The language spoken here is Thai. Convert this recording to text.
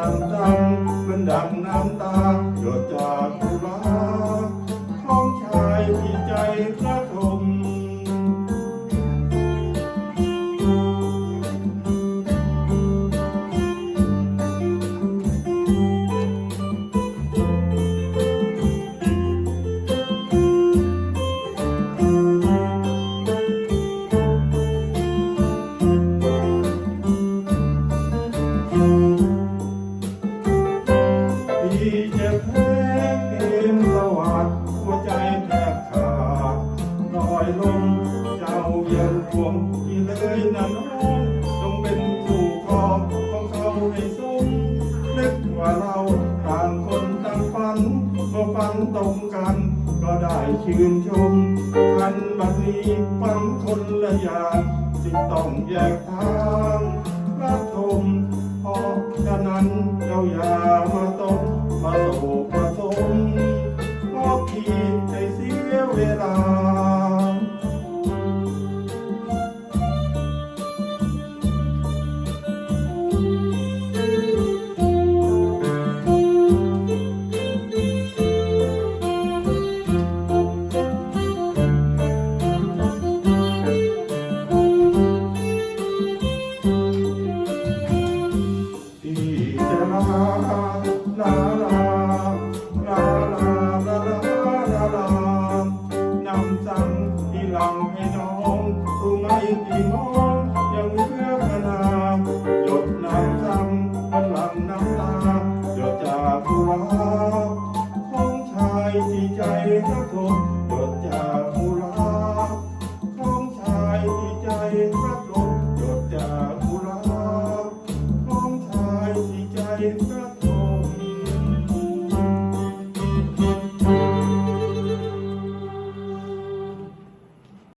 ดังจำเป็นดังน้ำตาหยดจากกุหลาบ พี่จะแพ้เกมสวัสดหัวใจแทบขาดลอยลงเจ้ายังห่วงที่เลยนะน้องต้องเป็นคู่ครองของเขาให้สมนึกว่าเราต่างคนต่างฝันก็ฝันตรงกัน ก็ได้ชื่นชมทันบัดนี้ฝันคนละอย่างจึงต้องแยกทาง ที่ใจรักทนหยดยาก